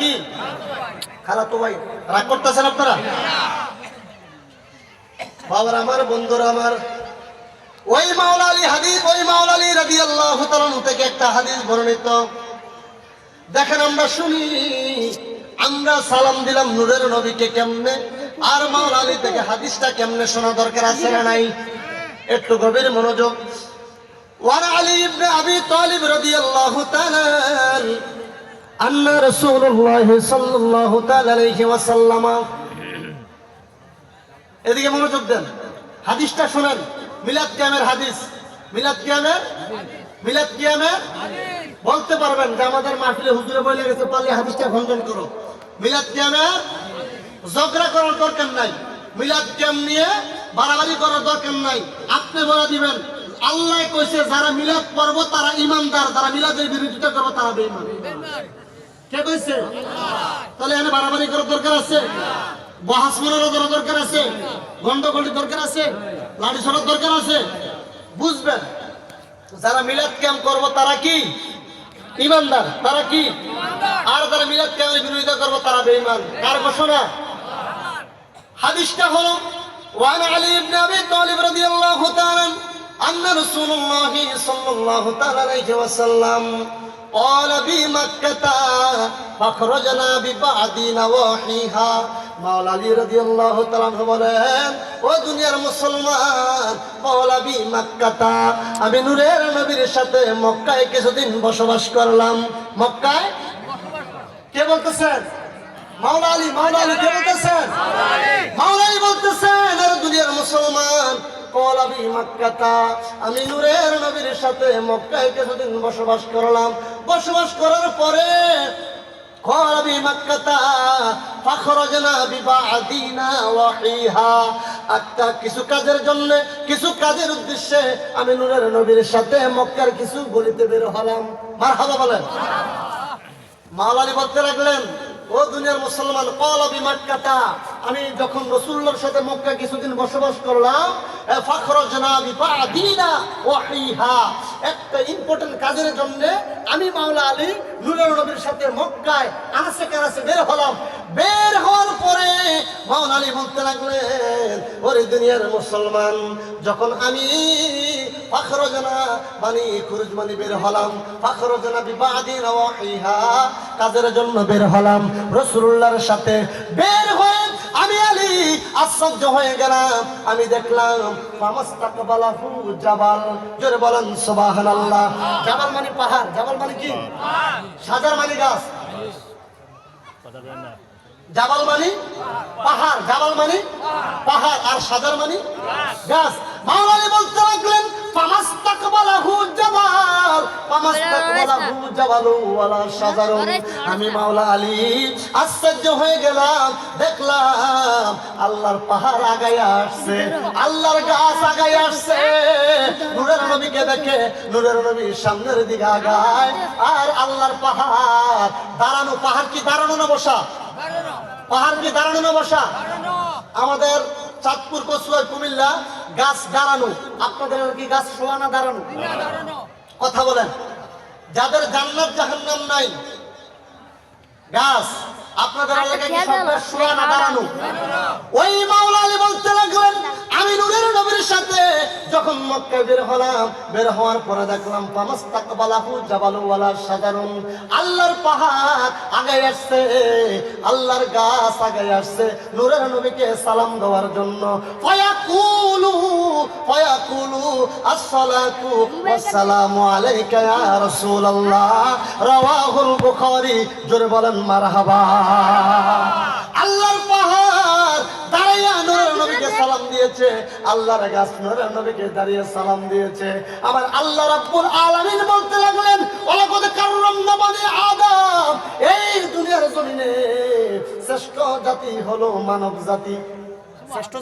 কি? খারাপ তো ভাই, রাগ করতেছেন আপনারা? বাবার আমার, বন্ধুরা আমার। ওই মাওলা আলী হাদিস, ওই মাওলা আলী রাজি আল্লাহ থেকে একটা হাদিস বর্ণিত। দেখেন আমরা শুনি, আমরা সালাম দিলাম নূরের নবীকে কেমনে? আর মাওলা আলী থেকে হাদিসটা কেমনে শোনা দরকার আছে না নাই? একটু গভীর মনোযোগ। ওয়ার আলী ইবনে আবি তালিব রাদিয়াল্লাহু তাআলা تعالى عنه ان رسول الله صلى الله تعالى عليه وسلم এদিকে মনোযোগ দেন হাদিসটা শুনেন মিলাদ কিয়ামের হাদিস মিলাদ কিয়ামের মিলাদ কিয়ামের বলতে পারবেন যে আমাদের মাহফিলে হুজুরে বলে গেছে পারলে হাদিসটা খণ্ডন করো মিলাদ কিয়ামের ঝগড়া করার দরকার নাই মিলাদ কিয়াম নিয়ে বাড়াবাড়ি করার দরকার নাই আপনি বলে দিবেন আল্লাহ কইছে যারা মিলাদ পড়বো তারা ইমানদার যারা মিলাদের বিরোধিতা করবো তারা বেঈমান কে কইছে তাহলে এখানে বাড়াবাড়ি করার দরকার আছে বহাস মনের দরকার আছে গন্ডগোলের দরকার আছে লাড়ি সরার দরকার আছে বুঝবেন যারা মিলাদ ক্যাম্প করবো তারা কি ইমানদার তারা কি আর যারা মিলাদ ক্যাম্পের বিরোধিতা করবো তারা বেঈমান কার ঘোষণা হাদিসটা হলো وعن علي بن ابي طالب رضي الله تعالى عنه ان رسول الله صلى الله تعالى عليه وسلم قال بمكة فخرجنا ببعض نواحيها মাওলা আলী রাদিয়াল্লাহু তাআলা আনহু বলেন ও দুনিয়ার মুসলমান মাওলা বি মক্কাতা আমি নূরের নবীর সাথে মক্কায় কিছুদিন বসবাস করলাম মক্কায় কে বলতেছেন মাওলা আলী মাওলা আলী কে বলতেছেন মাওলা আলী বলতেছেন আর দুনিয়ার মুসলমান আমি নূরের নবীর সাথে মক্কায় কিছুদিন বসবাস করলাম। বসবাস করার পরে একটা কিছু কাজের জন্য, কিছু কাজের উদ্দেশ্যে আমি নূরের নবীর সাথে মক্কার কিছু গলিতে বের হলাম। মারহাবা বলেন। মাওলালি বলতে লাগলেন ও দুনিয়ার মুসলমান কলাবি মাক্কাতা। আমি যখন রসুল্লাহর সাথে মক্কা কিছুদিন বসবাস করলাম একটা ইম্পর্টেন্ট কাজের জন্য আমি মাওলা আলী নূরের নবীর সাথে মক্কায় আনাসে কানাসে বের হলাম। বের হওয়ার পরে মাওলা আলী বলতে লাগলেন, ওরে দুনিয়ার মুসলমান, যখন আমি ফাখরজনা মানে খুরুজ মানে বের হলাম, ফাখরজনা বিবাদিনা ওয়াহিহা কাজের জন্য বের হলাম। রসুল্লাহর সাথে বের হয়ে আমি আলী আশ্চর্য হয়ে গেলাম। আমি দেখলাম ফামাস্তাকবালাহু জাবাল। জোরে বলেন, সুবহানাল্লাহ। জাবাল মানে পাহাড়, জাবাল মানে কি? সাজার মানে গাছ। জাবাল মানে পাহাড়, জাবাল মানে পাহাড়। আর সাজার মানে গাছ। মাওলানা বলতে লাগলেন আমি মাওলা আলী আশ্চর্য হয়ে গেলাম দেখলাম আল্লাহর পাহাড় আগায় আসছে আল্লাহর গাছ আগায় আসছে। নূরের নবীকে দেখে নূরের নবী সামনের দিকে আগায় আর আল্লাহর পাহাড় দাঁড়ানো পাহাড় কি দাঁড়ানো না বসা? পাহাড় কি দাঁড়ানো না বসা? আমাদের চাঁদপুর কচুয়া কুমিল্লা গাছ দাঁড়ানো। আপনাদের কি গাছ শোয়া না দাঁড়ানো? কথা বলেন। যাদের জান্নাত জাহান্নাম নাই গাছ আপনাদের এলাকায় কি শোয়া না দাঁড়ানো? ওই লাগলেন আমি নূরের নবীর সাথে যখন মক্কা বের হলাম, বের হওয়ার পরে দেখলাম পামাস্তাকবালাহু জাবালু ওয়ালা সাজারুন আল্লাহর পাহাড় আগে আসছে, আল্লাহর গাছ আগে আসছে। নূরের নবীকে সালাম দেওয়ার জন্য ফায়াকুলু ফায়াকুলু, আসসালাতু ওয়াসসালামু আলাইকা ইয়া রাসূলুল্লাহ। রাওয়াহুল বুখারী, জোরে বলেন, মারহাবা। আল্লাহর দিয়েছে, আল্লাহর গাছ নরে নবীকে দাঁড়িয়ে সালাম দিয়েছে। আমার আল্লাহ রাব্বুল আলামিন বলতে লাগলেন, ওয়ালাকাদ কাররামনা বানি আদম, এই দুনিয়ার জমিনে শ্রেষ্ঠ জাতি হলো মানব জাতি। শ্রেষ্ঠ